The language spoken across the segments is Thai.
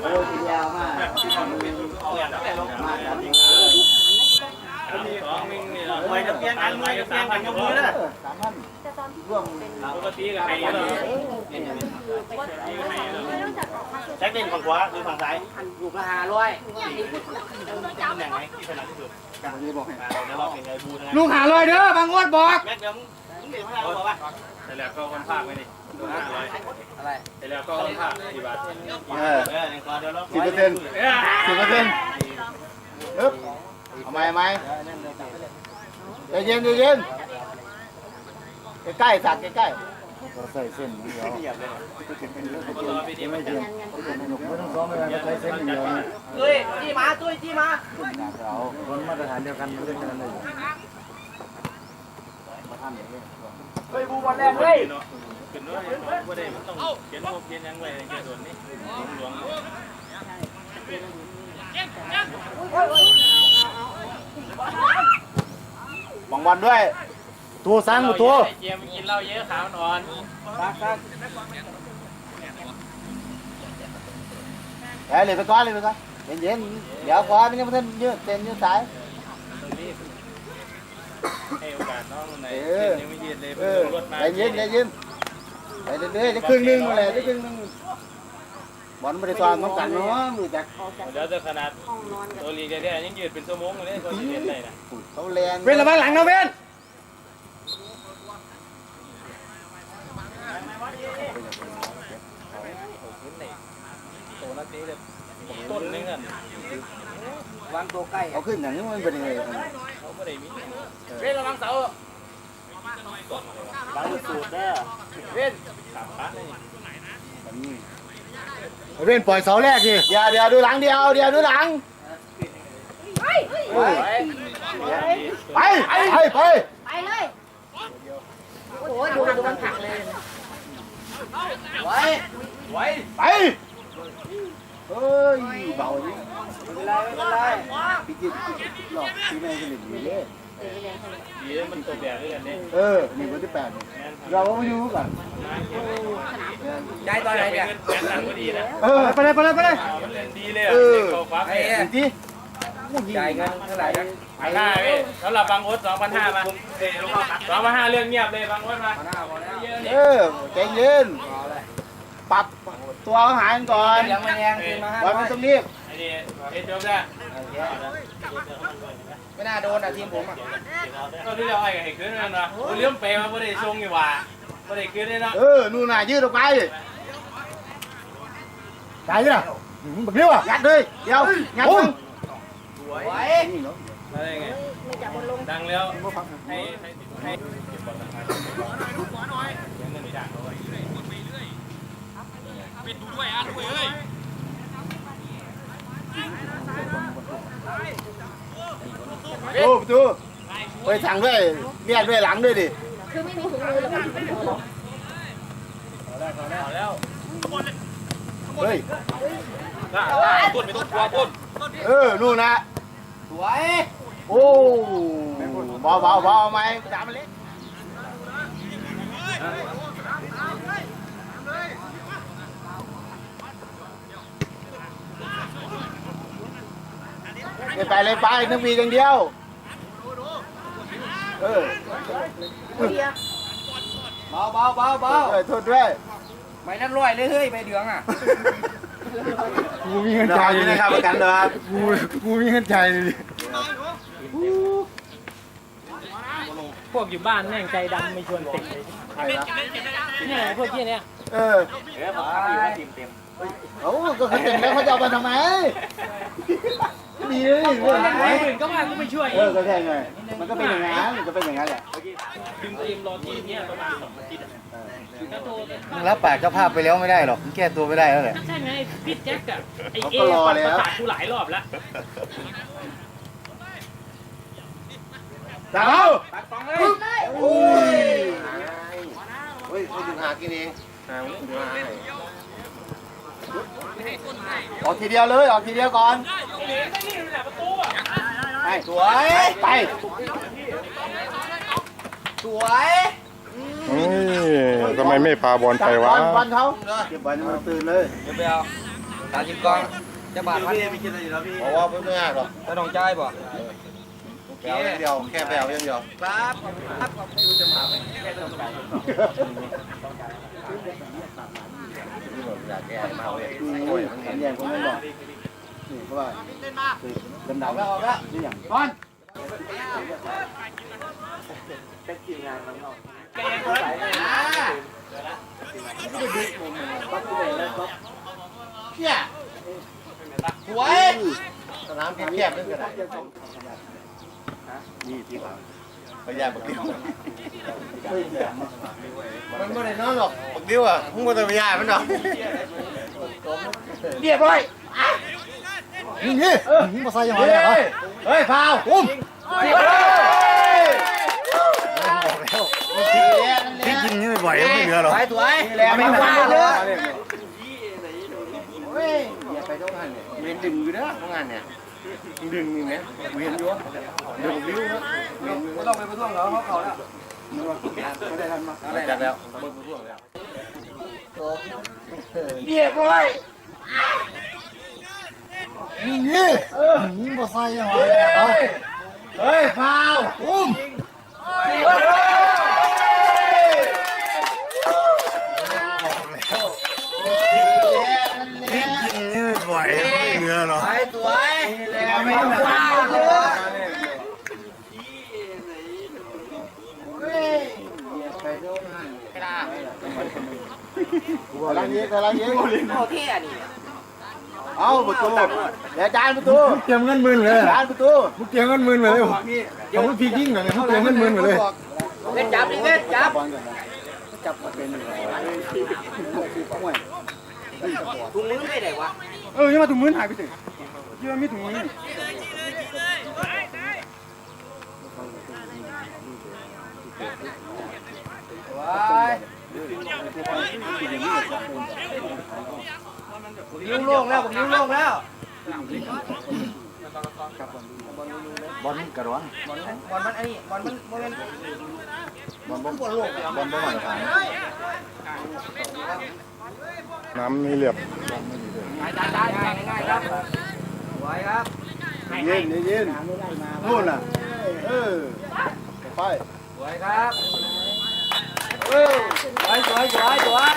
โอ้ทีเดียวมากมากครับไปจะเปลี่ยนกันไปจะเปลี่ยนกันยกมือเลยสามพันแต่ตอนที่ร่วมเป็นปกติกับใครเยอะไม่รู้จักออกมาคือแจ็คเด่นฝั่งขวาหรือฝั่งซ้ายลูกละห้าร้อยตำแหน่งไหนที่ถนัดที่สุดการนี้บอกให้เดี๋ยวเราเป็นไงบูนะลูกหาร้อยเด้อบางงวดบอกแม็กเดี๋ยวมึงเดี๋ยวให้เราบอกว่าแต่แล้วก็คนภาคไม่ดิดูห้าร้ อะไรแต่แล้วก็คนภากี่บาทเออเออเดี๋ยวเราสิบเปอร์เซ็นต์สิบเปอร์เซ็นต์ปึ๊บเอาไหมเอาไหมใจเย็นใจเย็นใกล้ๆสักใกล้ๆเราใส่เส้นเดียวเหยียบเลยคนรอพี่ดีไม่เจอไม่ต้องซ้อมเลยใส่เส้นเดียวตุ้ยจี้มาตุ้ยจี้มาเราคนมาตรฐานเดียวกันเล่นกันเลยเฮ้ยบูบอลแรกเฮ้ย ขึ้นด้วยบ่ได้มันต้องเขียนโมเขียนยังไงในแกส่วนนี้หลวงบังวันด้วยตัวสั่งตัวเจียมกินเหล้าเยอะขามันอนเอ้ยเลยไปก่อนเลยไปก่อนเย็นๆเดี๋ยวก่อนไม่งั้นมันยืดเต้นยืดสายให้โอกาสน้องคนไหนยังไม่ยืดเลยเออรถมาเย็นเย็น ไปเรื่อยๆได้ครึ่งหนึงมาเลยได้ครึ่งหนึงบอลไม่ได้ซ้อมน้องกันเนาะรู้จักออกจากเดี๋ยวจะขนาดห้องนอนกันตัวลีกแท้ๆยังยืดเป็นชั่วโมงเลยเขาจะเห็นได้นะเขาแรงเว้นระวังหลังนะเว้นตัวนักนี้เลยต้นนึงอะวางตัวใกล้เอาขึ้นอย่างนี้มันเป็นยังไง เขาไม่ได้มี เว้นระวังเสา บางสูตรเด้อเว้นสามพันเลยเว้นปล่อยเสาแรกดิเดี๋ยวเดี๋ยวดูหลังเดียวเดี๋ยวดูหลังเออไปไปไปไปเลยโอ้ยดูดูมันผักเลยไว้ไว้ไปเฮ้ยเบาดิไม่เป็นไรไม่เป็นไรพี่จิ๊บหลอกพี่แม่สนิทดีเลย ดีแล้วมันตัวแบบด้วยกันเนี่ยเออนี่วันที่แปดนี่เราก็ไม่รู้ก่อนย้ายตอนไหนเนี่ยแฟนหลังก็ดีนะเออไปเลยไปเลยไปเลยมันเล่นดีเลยอะเออเด็กเขาฟ้าไอ้เนี่ยที่จ่ายเงินเท่าไหร่นะพันห้าเว้ยสำหรับบางโอ๊ตสองพันห้ามาสองพันห้าเรื่องเงียบเลยบางโอ๊ตมาเยอะเออใจเย็นปรับตัวอาหารก่อนยังไม่แรงขึ้นมาวันไม่ต้องรีบไอ้นี่เอ็ดจบได้ ไม่น่าโดนอะทีมผมอะก็ที่เราไอ้กับไอ้คืนนั่นนะเรื่องเปย์มาไม่ได้ชงอยู่ว่าไม่ได้คืนเลยนะเออนู่นน่ะยืดออกไปจ่ายดิล่ะแบบนี้ว่ะยัดเลยเดี๋ยวยัดมึงอะไรไงไม่จับบนลงดังแล้วให้ให้ให้เก็บบอลนะครับยังเงินไม่ ดูดูไปสั่งด้วยเรียกด้วยหลังด้วยดิคือไม่มีถุงมือแล้วมันเป็นตัวหรอกเอาแล้วเฮ้ยต้นไม่ต้องกลัวต้นเออนู่นนะสวยโอ้เบาเบาเบาไหมจามมันเล็ก ไปเลยไปนึกวีอย่างเดียว เออเดียวเบาเบาเบาเบาเออโทษด้วยไม่นั่นร้อยเลยเฮ้ยใบเหลืองอะกูมีเงินจ่ายอยู่นะครับประกันเลยครับกูกูมีเงินจ่ายเลยดิพวกอยู่บ้านแม่งใจดำไม่ชวนติดเลยใครนะเนี่ยพวกที่เนี้ยเออเดี๋ยวผมทำอยู่ว่าทีมเต็มเขาก็เขาเต็มแล้วเขาจะเอามาทำไม ดีเลยคเรื่อนหนอื่นก็ว่ากูไม่ช่วยเออก็ใช่ไงมันก็เป็นอย่างนั้นมันก็เป็นอย่างนั้นแหละดึงตัวเองรอทีมเนี่ยประมาณสองอาทิตย์ก็โทรมึงรับปากเจ้าภาพไปแล้วไม่ได้หรอกมึงแก้ตัวไม่ได้แล้วแหละก็ใช่ไงพี่แจ็คกับไอเขาเอก็รอปัดแล้วประสาทกูหลายรอบแล้วจับเอาโอ้ยเฮ้ยเขาถึงหากินเอง ออกทีเดียวเลยออกทีเดียวก่อนไปสวยไป สวยเฮ้ยทำไมไม่พาบอลไปวะบอลเขาเก็บบอลมันตื่นเลยเดี๋ยวไปเอาสามสิบกล่องจะบาทพันพี่กินอะไรอยู่แล้วพี่เพราะว่าไม่ยากหรอกจะต้องจ่ายบ่แปลวอย่างเดียวแค่แปลวอย่างเดียวครับครับอยาก แก้มาเว้ยโอ้ยมันเห็งนแรงผมไม่บอกนี่เพราะว่าเป็นดำแล้วออกแล้วนี่อย่างก้อนเนี่มเพี้ยหวยสนามแคบๆนึงก็ได้นี่ที่ว่า พยายามบักดิ้วเฮ้ยเนี่ยมันไม่ได้นอนหรอกบักดิ้วอะมึงก็ต้องพยายามมันหรอกเรียบร้อยนี่นี่มึงมาใส่ยังไงเนี่ยเฮ้ยพาวอุ้มเรียบร้อยพี่กินนี่บ่อยไม่เหลือหรอไปสวยนี่แหละไม่มาเลยเฮ้ยอย่าไปต้องงานเนี่ยเวียนดึงอยู่นะต้องงานเนี่ย ดึงนี่ไหมเวียนอยู่ดึงดิ้วนะเวียนอยู่ไม่ต้องไปประท้วงเขาเขาเขาแล้วไม่ได้ทันมาไรจัดแล้วเบิ่งผู้วงแล้วเรียบร้อยนี่นี่มึงมาใส่ยังไงเฮ้ยพาวอุ้ม พี่กินนี่บ่อยไม่เหลือหรอ ไปสวย ไม่ต้องว้าวเลย กำลังยิงกำลังยิงโอเคอันนี้เอาประตูเดี๋ยวจานประตูเตรียมเงินหมื่นเลยจานประตูมึงเตรียมเงินหมื่นเลยเดี๋ยวมึงพี่ยิ่งหน่อยมึงเตรียมเงินหมื่นเลยเล่นจับดิเล่นจับจับเป็นห่วยถุงมือไม่ได้วะเออยังมาถุงมือหายไปถึงยังไม่ถุงมือ นิ้วโล่งแล้วผมนิ้วโล่งแล้วบอลกระร้อนบอลบอลมันอันนี้บอลมันโมเมนต์บอลบอลโลกบอลบอลมาตรฐานน้ำมีเหลือบง่ายได้ง่ายครับสวยครับยืนยืนนู่นน่ะเออไปสวยครับ Rồi, rồi, rồi, rồi.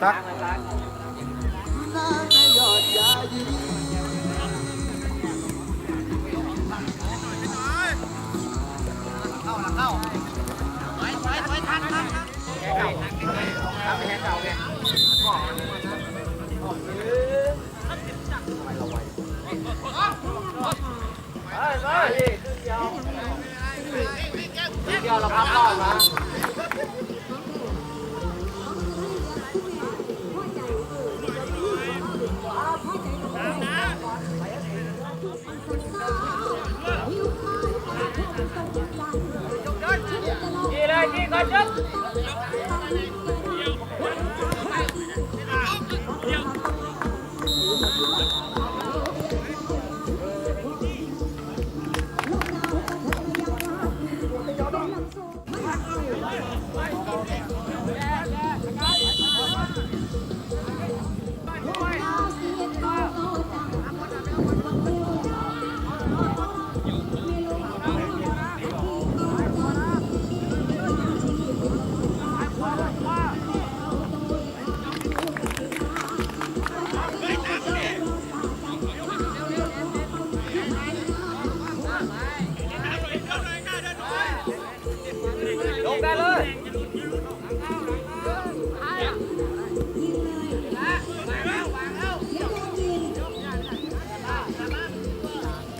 Tắt. Hãy subscribe cho kênh Ghiền Mì Gõ Để không bỏ lỡ những video hấp dẫn สวยสวยสวขึ้นเดียวเราพับรอบมา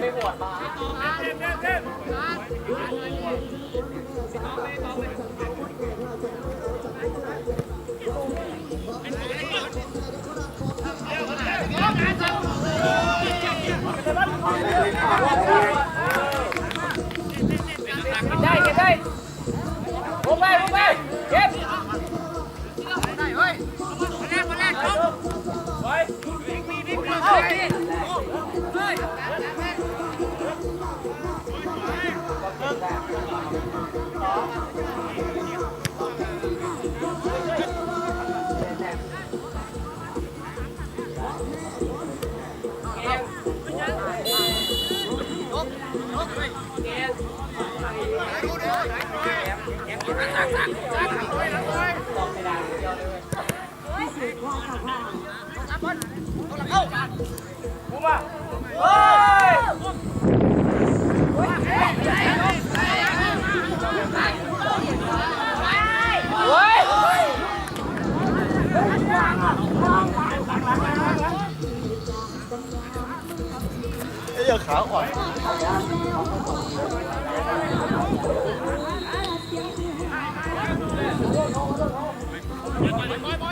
ไม่หมดมาได้เก็บได้บุกไปบุกไปเก็บบุกมาเฮ้ย Puma! Ôi! Ôi! Ôi! Ôi! เดี๋ยขาอ่อนไป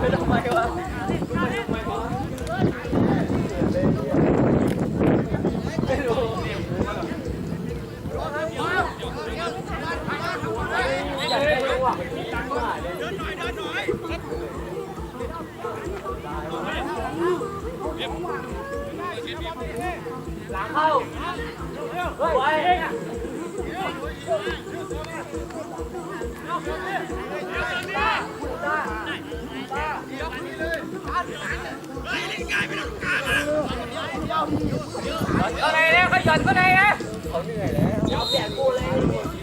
ห เข้าในแล้วขยันเข้าในนะเขาเหนื่อยแล้วยอมแดดกูเลย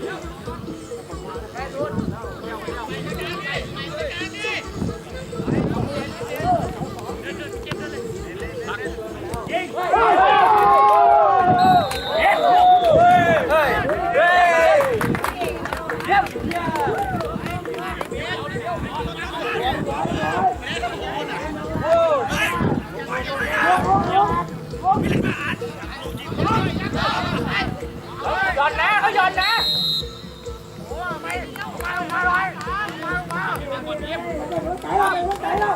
หย่อนนะเขาหย่อนนะโอ้ไม่มาลงมาเลยมาลงมาไก่แล้วไก่แล้ว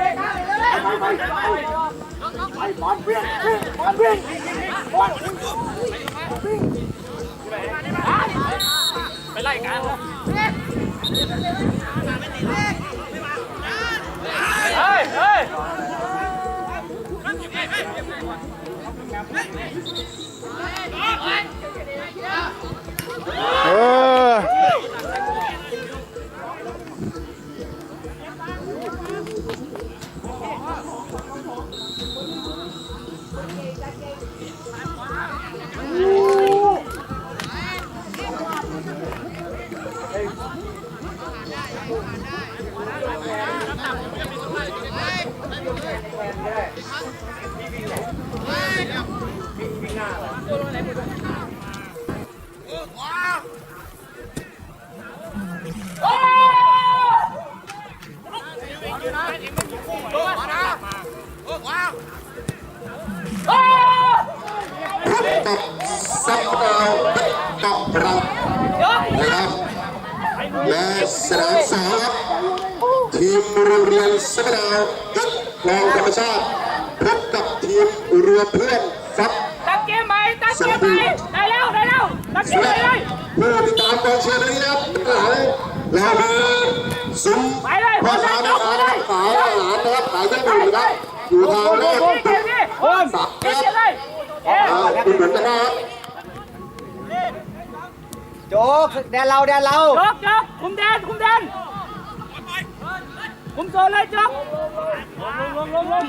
ไปบอลเบี้ยงบอลเบี้ยงบอลวิ่งไปไล่กันเฮ้ยเฮ้ยเฮ้ย ติดซับดาวติดกรับและสนามสาวทีมเรืเรียนซับดาวติดลอธรรมชาติพบกับทีมเรือเพื่อนซับสกมไหมกมไหได้แล้วได้แล้วสกมไปเลยผู้ติดตามกองเชียร์นี้ครัแล้วคือซุ้มพ่อค้าแม่ายอาหานะครัายเครื่มนะ อยู่ทางแรกโอนสามแรกคุณเหมือนกันนะครับโจ๊กแดนเราแดนเราโจ๊กโจ๊กคุมแดนคุมแดนคุมโซนเลยโจ๊กลงลงลง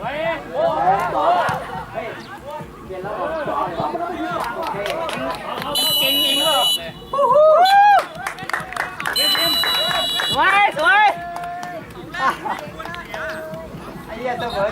เฮ้ยโอ้โหเฮ้ยเปลี่ยนแล้วเก่งเองเหรงสวยสวย ไอ้เหี้ยเสมอ